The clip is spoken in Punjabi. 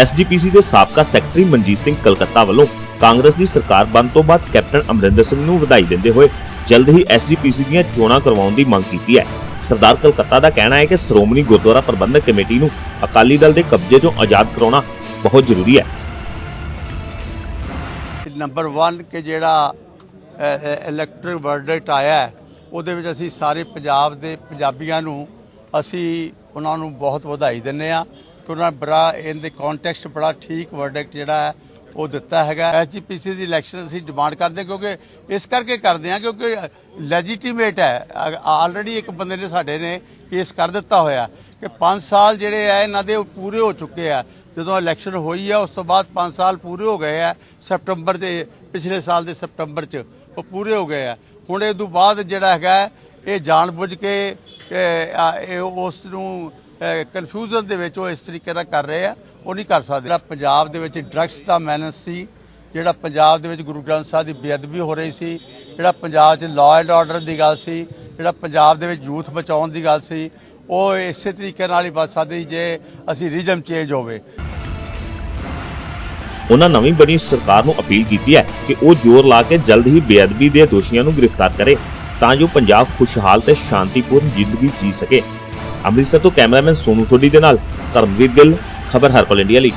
ਐਸਜੀਪੀਸੀ ਦੇ ਸਾਬਕਾ ਸੈਕਟਰੀ ਮਨਜੀਤ ਸਿੰਘ ਕਲਕੱਤਾ ਵੱਲੋਂ ਕਾਂਗਰਸ ਦੀ ਸਰਕਾਰ ਬਣ ਤੋਂ ਬਾਅਦ ਕੈਪਟਨ ਅਮਰਿੰਦਰ ਸਿੰਘ ਨੂੰ ਵਧਾਈ ਦਿੰਦੇ ਹੋਏ ਜਲਦ ਹੀ ਐਸਜੀਪੀਸੀ ਦੀਆਂ ਚੋਣਾਂ ਕਰਵਾਉਣ ਦੀ ਮੰਗ ਕੀਤੀ ਹੈ। ਸਰਦਾਰ ਕਲਕੱਤਾ ਦਾ ਕਹਿਣਾ ਹੈ ਕਿ ਸ਼੍ਰੋਮਣੀ ਗੁਰਦੁਆਰਾ ਪ੍ਰਬੰਧਕ ਕਮੇਟੀ ਨੂੰ ਅਕਾਲੀ ਦਲ ਦੇ ਕਬਜ਼ੇ ਤੋਂ ਆਜ਼ਾਦ ਕਰਾਉਣਾ ਬਹੁਤ ਜ਼ਰੂਰੀ ਹੈ। ਨੰਬਰ 1 ਕਿ ਜਿਹੜਾ ਇਲੈਕਟ੍ਰਿਕ ਵਰਡਿਕਟ ਆਇਆ ਉਹਦੇ ਵਿੱਚ ਅਸੀਂ ਸਾਰੇ ਪੰਜਾਬ ਦੇ ਪੰਜਾਬੀਆਂ ਨੂੰ, ਅਸੀਂ ਉਹਨਾਂ ਨੂੰ ਬਹੁਤ ਵਧਾਈ ਦਿੰਦੇ ਆ ਕਿ ਉਹਨਾਂ ਬੜਾ ਇਨ ਦੇ ਕੰਟੈਕਸਟ ਬੜਾ ਠੀਕ ਵਰਡਿਕਟ ਜਿਹੜਾ ਹੈ ਉਹ ਦਿੱਤਾ ਹੈਗਾ। ਐਚਪੀਸੀ ਦੀ ਇਲੈਕਸ਼ਨ ਅਸੀਂ ਡਿਮਾਂਡ ਕਰਦੇ ਹਾਂ ਕਿਉਂਕਿ ਇਸ ਕਰਕੇ ਕਰਦੇ ਹਾਂ ਕਿਉਂਕਿ ਲੈਜੀਟੀਮੇਟ ਹੈ। ਆਲਰੇਡੀ ਇੱਕ ਬੰਦੇ ਨੇ ਸਾਡੇ ਨੇ ਕੇਸ ਕਰ ਦਿੱਤਾ ਹੋਇਆ ਕਿ 5 ਸਾਲ ਜਿਹੜੇ ਆ ਇਹਨਾਂ ਦੇ ਉਹ ਪੂਰੇ ਹੋ ਚੁੱਕੇ ਆ। ਜਦੋਂ ਇਲੈਕਸ਼ਨ ਹੋਈ ਆ ਉਸ ਤੋਂ ਬਾਅਦ 5 ਸਾਲ ਪੂਰੇ ਹੋ ਗਏ ਆ ਸੈਪਟੰਬਰ ਦੇ ਪਿਛਲੇ ਸਾਲ ਦੇ ਸੈਪਟੰਬਰ ਚ ਉਹ ਪੂਰੇ ਹੋ ਗਏ ਆ। ਹੁਣ ਇਹ ਤੋਂ ਬਾਅਦ ਜਿਹੜਾ ਹੈਗਾ ਹੈ, ਇਹ ਜਾਣਬੁੱਝ ਕੇ ਉਸ ਨੂੰ ਕਨਫਿਊਜ਼ਨ ਦੇ ਵਿੱਚ ਉਹ ਇਸ ਤਰੀਕੇ ਦਾ ਕਰ ਰਹੇ ਆ, ਉਹ ਨਹੀਂ ਕਰ ਸਕਦੇ। ਜਿਹੜਾ ਪੰਜਾਬ ਦੇ ਵਿੱਚ ਡਰੱਗਸ ਦਾ ਮੈਨਸ ਸੀ, ਜਿਹੜਾ ਪੰਜਾਬ ਦੇ ਵਿੱਚ ਗੁਰੂ ਗ੍ਰੰਥ ਸਾਹਿਬ ਦੀ ਬੇਅਦਬੀ ਹੋ ਰਹੀ ਸੀ, ਜਿਹੜਾ ਪੰਜਾਬ 'ਚ ਲਾਅ ਐਂਡ ਆਰਡਰ ਦੀ ਗੱਲ ਸੀ, ਜਿਹੜਾ ਪੰਜਾਬ ਦੇ ਵਿੱਚ ਯੂਥ ਬਚਾਉਣ ਦੀ ਗੱਲ ਸੀ, ਉਹ ਇਸੇ ਤਰੀਕੇ ਨਾਲ ਹੀ ਬਚ ਸਕਦੀ ਜੇ ਅਸੀਂ ਰਿਜਮ ਚੇਂਜ ਹੋਵੇ। ਉਹਨਾਂ ਨਵੀਂ ਬਣੀ ਸਰਕਾਰ ਨੂੰ ਅਪੀਲ ਕੀਤੀ ਹੈ ਕਿ ਉਹ ਜ਼ੋਰ ਲਾ ਕੇ ਜਲਦ ਹੀ ਬੇਅਦਬੀ ਦੇ ਦੋਸ਼ੀਆਂ ਨੂੰ ਗ੍ਰਿਫਤਾਰ ਕਰੇ, ਤਾਂ ਜੋ ਪੰਜਾਬ ਖੁਸ਼ਹਾਲ ਤੇ ਸ਼ਾਂਤੀਪੂਰਨ ਜ਼ਿੰਦਗੀ ਜੀ ਸਕੇ। ਅੰਮ੍ਰਿਤਸਰ ਤੋਂ ਕੈਮਰਾਮੈਨ ਸੋਨੂ ਸੋਢੀ ਦੇ ਨਾਲ ਧਰਮਵੀਰ ਗਿੱਲ ਖਬਰ ਹਰਪਲ ਇੰਡੀਆ ਲਈ।